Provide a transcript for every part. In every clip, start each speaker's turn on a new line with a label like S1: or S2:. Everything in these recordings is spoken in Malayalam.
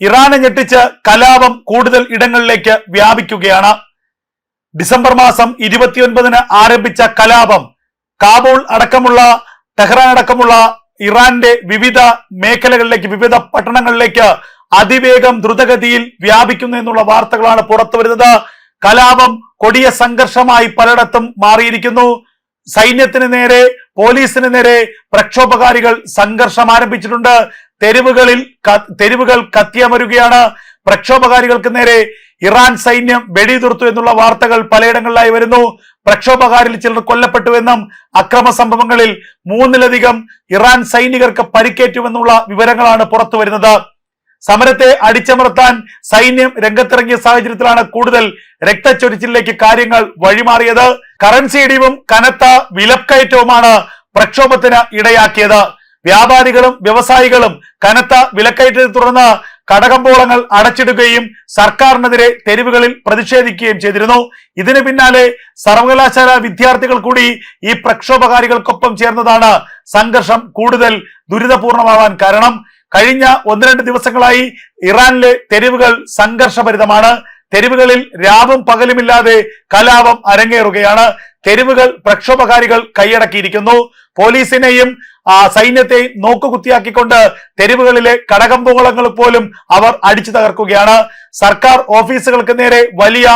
S1: ഇറാനെ ഞെട്ടിച്ച് കലാപം കൂടുതൽ ഇടങ്ങളിലേക്ക് വ്യാപിക്കുകയാണ്. ഡിസംബർ മാസം ഇരുപത്തിയൊൻപതിന് ആരംഭിച്ച കലാപം കാബൂൾ അടക്കമുള്ള ടെഹ്റാൻ അടക്കമുള്ള ഇറാന്റെ വിവിധ മേഖലകളിലേക്ക് വിവിധ പട്ടണങ്ങളിലേക്ക് അതിവേഗം ദ്രുതഗതിയിൽ വ്യാപിക്കുന്നു എന്നുള്ള വാർത്തകളാണ് പുറത്തു വരുന്നത്. കലാപം കൊടിയ സംഘർഷമായി പലയിടത്തും മാറിയിരിക്കുന്നു. സൈന്യത്തിന് നേരെ പോലീസിന് നേരെ പ്രക്ഷോഭകാരികൾ സംഘർഷം ആരംഭിച്ചിട്ടുണ്ട്. തെരുവുകളിൽ തെരുവുകൾ കത്തിയമരുകയാണ്. പ്രക്ഷോഭകാരികൾക്ക് നേരെ ഇറാൻ സൈന്യം വെടിയുതിർത്തു എന്നുള്ള വാർത്തകൾ പലയിടങ്ങളിലായി വരുന്നു. പ്രക്ഷോഭകാരിൽ ചിലർ കൊല്ലപ്പെട്ടുവെന്നും അക്രമ സംഭവങ്ങളിൽ മൂന്നിലധികം ഇറാൻ സൈനികർക്ക് പരിക്കേറ്റുവെന്നുള്ള വിവരങ്ങളാണ് പുറത്തു വരുന്നത്. സമരത്തെ അടിച്ചമർത്താൻ സൈന്യം രംഗത്തിറങ്ങിയ സാഹചര്യത്തിലാണ് കൂടുതൽ രക്തച്ചൊരിച്ചിലേക്ക് കാര്യങ്ങൾ വഴിമാറിയത്. കറൻസി ഇടിവും കനത്ത വിലക്കയറ്റവുമാണ് പ്രക്ഷോഭത്തിന് ഇടയാക്കിയത്. വ്യാപാരികളും വ്യവസായികളും കനത്ത വിലക്കയറ്റത്തെ തുടർന്ന് കടകമ്പോളങ്ങൾ അടച്ചിടുകയും സർക്കാരിനെതിരെ തെരുവുകളിൽ പ്രതിഷേധിക്കുകയും ചെയ്തിരുന്നു. ഇതിന് പിന്നാലെ സർവകലാശാല വിദ്യാർത്ഥികൾ കൂടി ഈ പ്രക്ഷോഭകാരികൾക്കൊപ്പം ചേർന്നതാണ് സംഘർഷം കൂടുതൽ ദുരിതപൂർണമാവാൻ കാരണം. കഴിഞ്ഞ ഒന്ന് രണ്ട് ദിവസങ്ങളായി ഇറാനിലെ തെരുവുകൾ സംഘർഷഭരിതമാണ്. തെരുവുകളിൽ രാവും പകലുമില്ലാതെ കലാപം അരങ്ങേറുകയാണ്. തെരുവുകൾ പ്രക്ഷോഭകാരികൾ കൈയടക്കിയിരിക്കുന്നു. പോലീസിനെയും ആ സൈന്യത്തെയും നോക്കുകുത്തിയാക്കിക്കൊണ്ട് തെരുവുകളിലെ കടകമ്പോളങ്ങൾ പോലും അവർ അടിച്ചു തകർക്കുകയാണ്. സർക്കാർ ഓഫീസുകൾക്ക് നേരെ വലിയ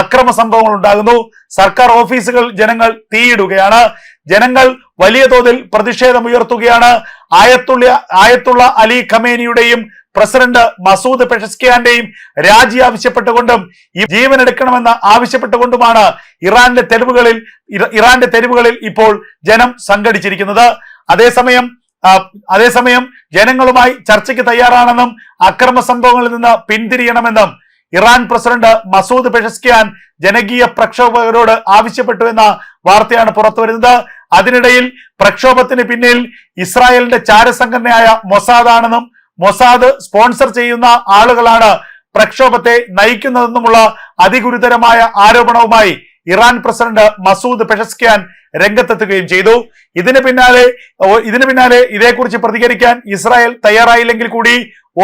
S1: അക്രമ സംഭവങ്ങൾ ഉണ്ടാകുന്നു. സർക്കാർ ഓഫീസുകൾ ജനങ്ങൾ തീയിടുകയാണ്. ജനങ്ങൾ വലിയ തോതിൽ പ്രതിഷേധമുയർത്തുകയാണ്. ആയത്തുള്ള ആയത്തുള്ള അലി ഖമേനിയുടെയും പ്രസിഡന്റ് മസൂദ് പെഷസ്കിയാന്റെയും രാജി ആവശ്യപ്പെട്ടുകൊണ്ടും ഈ ജീവൻ എടുക്കണമെന്ന് ആവശ്യപ്പെട്ടുകൊണ്ടുമാണ് ഇറാന്റെ തെരുവുകളിൽ ഇറ- ഇറാന്റെ തെരുവുകളിൽ ഇപ്പോൾ ജനം സംഘടിച്ചിരിക്കുന്നത്. അതേസമയം അതേസമയം ജനങ്ങളുമായി ചർച്ചയ്ക്ക് തയ്യാറാണെന്നും അക്രമ സംഭവങ്ങളിൽ നിന്ന് പിന്തിരിയണമെന്നും ഇറാൻ പ്രസിഡന്റ് മസൂദ് പെഷസ്കിയാൻ ജനകീയ പ്രക്ഷോഭകരോട് ആവശ്യപ്പെട്ടു എന്ന വാർത്തയാണ് പുറത്തുവരുന്നത്. അതിനിടയിൽ പ്രക്ഷോഭത്തിന് പിന്നിൽ ഇസ്രായേലിന്റെ ചാരസംഘടനയായ മൊസാദാണെന്നും മൊസാദ് സ്പോൺസർ ചെയ്യുന്ന ആളുകളാണ് പ്രക്ഷോഭത്തെ നയിക്കുന്നതെന്നുമുള്ള അതിഗുരുതരമായ ആരോപണവുമായി ഇറാൻ പ്രസിഡന്റ് മസൂദ് പെഷസ്ക്യാൻ രംഗത്തെത്തുകയും ചെയ്തു. ഇതിന് പിന്നാലെ ഇതിന് പിന്നാലെ ഇതേക്കുറിച്ച് പ്രതികരിക്കാൻ ഇസ്രായേൽ തയ്യാറായില്ലെങ്കിൽ കൂടി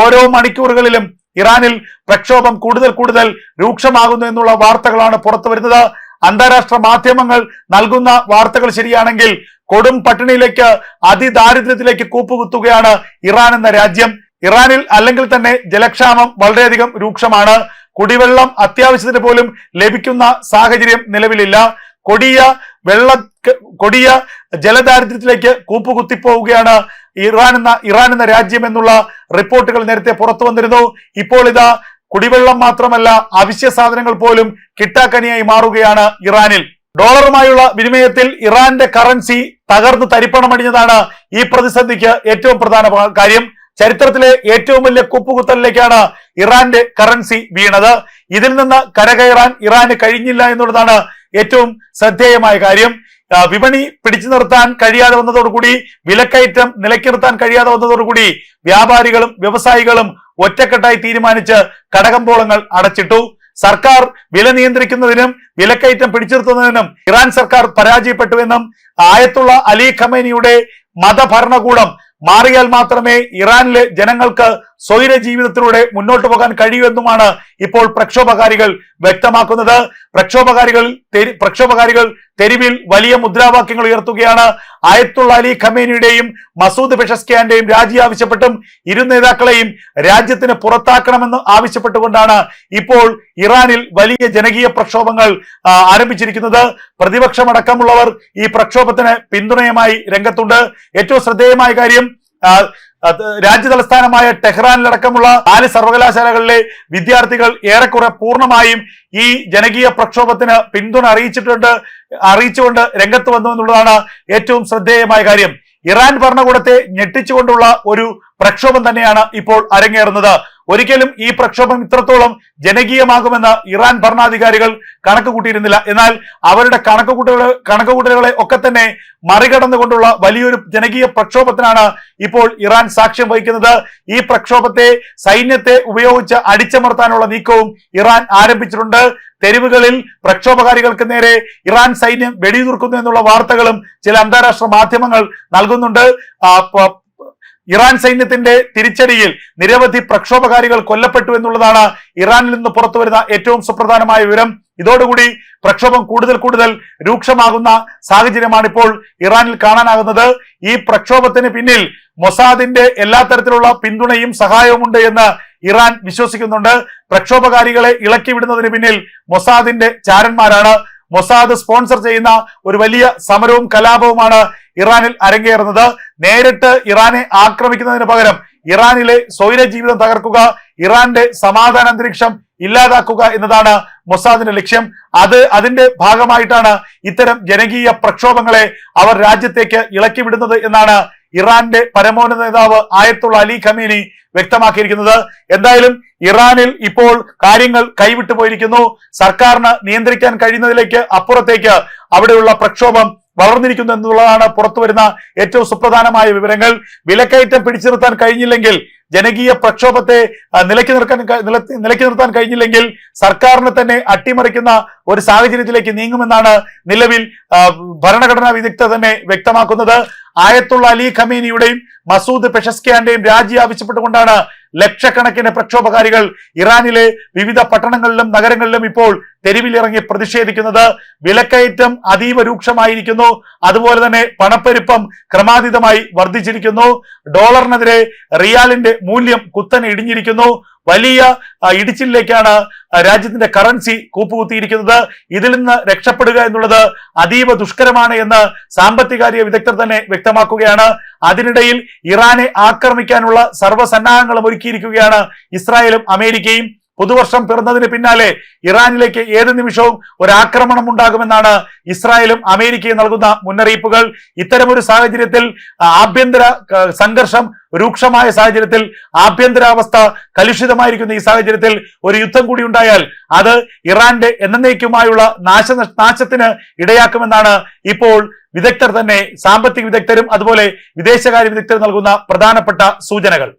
S1: ഓരോ മണിക്കൂറുകളിലും ഇറാനിൽ പ്രക്ഷോഭം കൂടുതൽ കൂടുതൽ രൂക്ഷമാകുന്നു എന്നുള്ള വാർത്തകളാണ് പുറത്തു വരുന്നത്. അന്താരാഷ്ട്ര മാധ്യമങ്ങൾ നൽകുന്ന വാർത്തകൾ ശരിയാണെങ്കിൽ കൊടും പട്ടിണിയിലേക്ക് അതിദാരിദ്ര്യത്തിലേക്ക് കൂപ്പുകുത്തുകയാണ് ഇറാൻ എന്ന രാജ്യം. ഇറാനിൽ അല്ലെങ്കിൽ തന്നെ ജലക്ഷാമം വളരെയധികം രൂക്ഷമാണ്. കുടിവെള്ളം അത്യാവശ്യത്തിന് പോലും ലഭിക്കുന്ന സാഹചര്യം നിലവിലില്ല. കൊടിയ വെള്ള കൊടിയ ജലദാരിദ്ര്യത്തിലേക്ക് കൂപ്പുകുത്തിപ്പോവുകയാണ് ഇറാൻ എന്ന ഇറാൻ എന്ന രാജ്യം എന്നുള്ള റിപ്പോർട്ടുകൾ നേരത്തെ പുറത്തു വന്നിരുന്നു. ഇപ്പോൾ ഇതാ കുടിവെള്ളം മാത്രമല്ല അവശ്യ സാധനങ്ങൾ പോലും കിട്ടാക്കനിയായി മാറുകയാണ് ഇറാനിൽ. ഡോളറുമായുള്ള വിനിമയത്തിൽ ഇറാന്റെ കറൻസി തകർന്ന് തരിപ്പണമടിഞ്ഞതാണ് ഈ പ്രതിസന്ധിക്ക് ഏറ്റവും പ്രധാന കാര്യം. ചരിത്രത്തിലെ ഏറ്റവും വലിയ കുപ്പുകുത്തലിലേക്കാണ് ഇറാന്റെ കറൻസി വീണത്. ഇതിൽ നിന്ന് കരകയറാൻ ഇറാന് കഴിഞ്ഞില്ല എന്നുള്ളതാണ് ഏറ്റവും ശ്രദ്ധേയമായ കാര്യം. വിപണി പിടിച്ചു നിർത്താൻ കഴിയാതെ വന്നതോടുകൂടി വിലക്കയറ്റം നിലയ്ക്ക് നിർത്താൻ കഴിയാതെ വന്നതോടുകൂടി വ്യാപാരികളും വ്യവസായികളും ഒറ്റക്കെട്ടായി തീരുമാനിച്ച് കടകമ്പോളങ്ങൾ അടച്ചിട്ടു. സർക്കാർ വില നിയന്ത്രിക്കുന്നതിനും വിലക്കയറ്റം പിടിച്ചിരുത്തുന്നതിനും ഇറാൻ സർക്കാർ പരാജയപ്പെട്ടുവെന്നും ആയത്തുള്ള അലി ഖമേനിയുടെ മതഭരണകൂടം മാറിയാൽ മാത്രമേ ഇറാനിലെ ജനങ്ങൾക്ക് സ്വൈര ജീവിതത്തിലൂടെ മുന്നോട്ട് പോകാൻ കഴിയുമെന്നുമാണ് ഇപ്പോൾ പ്രക്ഷോഭകാരികൾ വ്യക്തമാക്കുന്നത്. പ്രക്ഷോഭകാരികൾ പ്രക്ഷോഭകാരികൾ തെരുവിൽ വലിയ മുദ്രാവാക്യങ്ങൾ ഉയർത്തുകയാണ്. ആയത്തുള്ള അലി ഖമേനിയുടെയും മസൂദ് പെഷസ്കിയാന്റെയും രാജി ആവശ്യപ്പെട്ടും ഇരു നേതാക്കളെയും രാജ്യത്തിന് പുറത്താക്കണമെന്ന് ആവശ്യപ്പെട്ടുകൊണ്ടാണ് ഇപ്പോൾ ഇറാനിൽ വലിയ ജനകീയ പ്രക്ഷോഭങ്ങൾ ആരംഭിച്ചിരിക്കുന്നത്. പ്രതിപക്ഷമടക്കമുള്ളവർ ഈ പ്രക്ഷോഭത്തിന് പിന്തുണയുമായി രംഗത്തുണ്ട്. ഏറ്റവും ശ്രദ്ധേയമായ കാര്യം ആ, തലസ്ഥാനമായ ടെഹ്റാനിലടക്കമുള്ള നാല് സർവകലാശാലകളിലെ വിദ്യാർത്ഥികൾ ഏറെക്കുറെ പൂർണമായും ഈ ജനകീയ പ്രക്ഷോഭത്തിന് പിന്തുണ അറിയിച്ചിട്ടുണ്ട് അറിയിച്ചുകൊണ്ട് രംഗത്ത് വന്നു എന്നുള്ളതാണ് ഏറ്റവും ശ്രദ്ധേയമായ കാര്യം. ഇറാൻ ഭരണകൂടത്തെ ഞെട്ടിച്ചുകൊണ്ടുള്ള ഒരു പ്രക്ഷോഭം തന്നെയാണ് ഇപ്പോൾ അരങ്ങേറുന്നത്. ഒരിക്കലും ഈ പ്രക്ഷോഭം ഇത്രത്തോളം ജനകീയമാകുമെന്ന് ഇറാൻ ഭരണാധികാരികൾ കണക്ക് കൂട്ടിയിരുന്നില്ല. എന്നാൽ അവരുടെ കണക്കുകൂട്ടലുകൾ കണക്കുകൂട്ടലുകളെ ഒക്കെ തന്നെ മറികടന്നുകൊണ്ടുള്ള വലിയൊരു ജനകീയ പ്രക്ഷോഭത്തിനാണ് ഇപ്പോൾ ഇറാൻ സാക്ഷ്യം വഹിക്കുന്നത്. ഈ പ്രക്ഷോഭത്തെ സൈന്യത്തെ ഉപയോഗിച്ച് അടിച്ചമർത്താനുള്ള നീക്കവും ഇറാൻ ആരംഭിച്ചിട്ടുണ്ട്. തെരുവുകളിൽ പ്രക്ഷോഭകാരികൾക്ക് നേരെ ഇറാൻ സൈന്യം വെടിയുതിർക്കുന്നു എന്നുള്ള വാർത്തകളും ചില അന്താരാഷ്ട്ര മാധ്യമങ്ങൾ നൽകുന്നുണ്ട്. ഇറാൻ സൈന്യത്തിന്റെ തിരിച്ചടിയിൽ നിരവധി പ്രക്ഷോഭകാരികൾ കൊല്ലപ്പെട്ടു എന്നുള്ളതാണ് ഇറാനിൽ നിന്ന് പുറത്തു വരുന്ന ഏറ്റവും സുപ്രധാനമായ വിവരം. ഇതോടുകൂടി പ്രക്ഷോഭം കൂടുതൽ കൂടുതൽ രൂക്ഷമാകുന്ന സാഹചര്യമാണ് ഇപ്പോൾ ഇറാനിൽ കാണാനാകുന്നത്. ഈ പ്രക്ഷോഭത്തിന് പിന്നിൽ മൊസാദിന്റെ എല്ലാ തരത്തിലുള്ള പിന്തുണയും സഹായവും ഉണ്ട് എന്ന് ഇറാൻ വിശ്വസിക്കുന്നുണ്ട്. പ്രക്ഷോഭകാരികളെ ഇളക്കി വിടുന്നതിന് പിന്നിൽ മൊസാദിന്റെ ചാരന്മാരാണ്. മൊസാദ് സ്പോൺസർ ചെയ്യുന്ന ഒരു വലിയ സമരവും കലാപവുമാണ് ഇറാനിൽ അരങ്ങേറുന്നത്. നേരിട്ട് ഇറാനെ ആക്രമിക്കുന്നതിന് പകരം ഇറാനിലെ സ്വൈര ജീവിതം തകർക്കുക ഇറാന്റെ സമാധാന അന്തരീക്ഷം ഇല്ലാതാക്കുക എന്നതാണ് മൊസാദിന്റെ ലക്ഷ്യം. അത് അതിന്റെ ഭാഗമായിട്ടാണ് ഇത്തരം ജനകീയ പ്രക്ഷോഭങ്ങളെ അവർ രാജ്യത്തേക്ക് ഇളക്കിവിടുന്നത് എന്നാണ് ഇറാന്റെ പരമോന്നത നേതാവ് ആയത്തുള്ള അലി ഖമീനി വ്യക്തമാക്കിയിരിക്കുന്നത്. എന്തായാലും ഇറാനിൽ ഇപ്പോൾ കാര്യങ്ങൾ കൈവിട്ടു പോയിരിക്കുന്നു സർക്കാരിന് നിയന്ത്രിക്കാൻ കഴിയുന്നതിലേക്ക് അപ്പുറത്തേക്ക് അവിടെയുള്ള പ്രക്ഷോഭം വളർന്നിരിക്കുന്നു എന്നുള്ളതാണ് പുറത്തു വരുന്ന ഏറ്റവും സുപ്രധാനമായ വിവരങ്ങൾ. വിലക്കയറ്റം പിടിച്ചു നിർത്താൻ കഴിഞ്ഞില്ലെങ്കിൽ ജനകീയ പ്രക്ഷോഭത്തെ നിലക്കി നിർക്കാൻ നിലക്കി നിർത്താൻ കഴിഞ്ഞില്ലെങ്കിൽ സർക്കാരിനെ തന്നെ അട്ടിമറിക്കുന്ന ഒരു സാഹചര്യത്തിലേക്ക് നീങ്ങുമെന്നാണ് നിലവിൽ ഭരണഘടനാ വിദഗ്ധർ തന്നെ വ്യക്തമാക്കുന്നത്. ആയത്തുള്ള അലി ഖമീനിയുടെയും മസൂദ് പെഷസ്കിയാന്റെയും രാജി ആവശ്യപ്പെട്ടുകൊണ്ടാണ് ലക്ഷക്കണക്കിന് പ്രക്ഷോഭകാരികൾ ഇറാനിലെ വിവിധ പട്ടണങ്ങളിലും നഗരങ്ങളിലും ഇപ്പോൾ തെരുവിലിറങ്ങി പ്രതിഷേധിക്കുന്നത് വിലക്കയറ്റം അതീവ രൂക്ഷമായിരിക്കുന്നു. അതുപോലെ തന്നെ പണപ്പെരുപ്പം ക്രമാതീതമായി വർദ്ധിച്ചിരിക്കുന്നു. ഡോളറിനെതിരെ റിയാലിന്റെ മൂല്യം കുത്തനെ ഇടിഞ്ഞിരിക്കുന്നു. വലിയ ഇടിച്ചിലേക്കാണ് രാജ്യത്തിന്റെ കറൻസി കൂപ്പുകുത്തിയിരിക്കുന്നത്. ഇതിൽ നിന്ന് രക്ഷപ്പെടുക എന്നുള്ളത് അതീവ ദുഷ്കരമാണ് എന്ന് സാമ്പത്തികാര്യ വിദഗ്ധർ തന്നെ വ്യക്തമാക്കുകയാണ്. അതിനിടയിൽ ഇറാനെ ആക്രമിക്കാനുള്ള സർവസന്നാഹങ്ങളും ഒരുക്കിയിരിക്കുകയാണ് ഇസ്രായേലും അമേരിക്കയും. പുതുവർഷം പിറന്നതിന് പിന്നാലെ ഇറാനിലേക്ക് ഏത് നിമിഷവും ഒരാക്രമണം ഉണ്ടാകുമെന്നാണ് ഇസ്രായേലും അമേരിക്കയും നൽകുന്ന മുന്നറിയിപ്പുകൾ. ഇത്തരമൊരു സാഹചര്യത്തിൽ ആഭ്യന്തര സംഘർഷം രൂക്ഷമായ സാഹചര്യത്തിൽ ആഭ്യന്തരാവസ്ഥ കലുഷിതമായിരിക്കുന്ന ഈ സാഹചര്യത്തിൽ ഒരു യുദ്ധം കൂടി ഉണ്ടായാൽ അത് ഇറാന്റെ എന്നേക്കുമായുള്ള നാശ നാശത്തിന് ഇടയാക്കുമെന്നാണ് ഇപ്പോൾ വിദഗ്ധർ തന്നെ സാമ്പത്തിക വിദഗ്ധരും അതുപോലെ വിദേശകാര്യ വിദഗ്ധരും നൽകുന്ന പ്രധാനപ്പെട്ട സൂചനകൾ.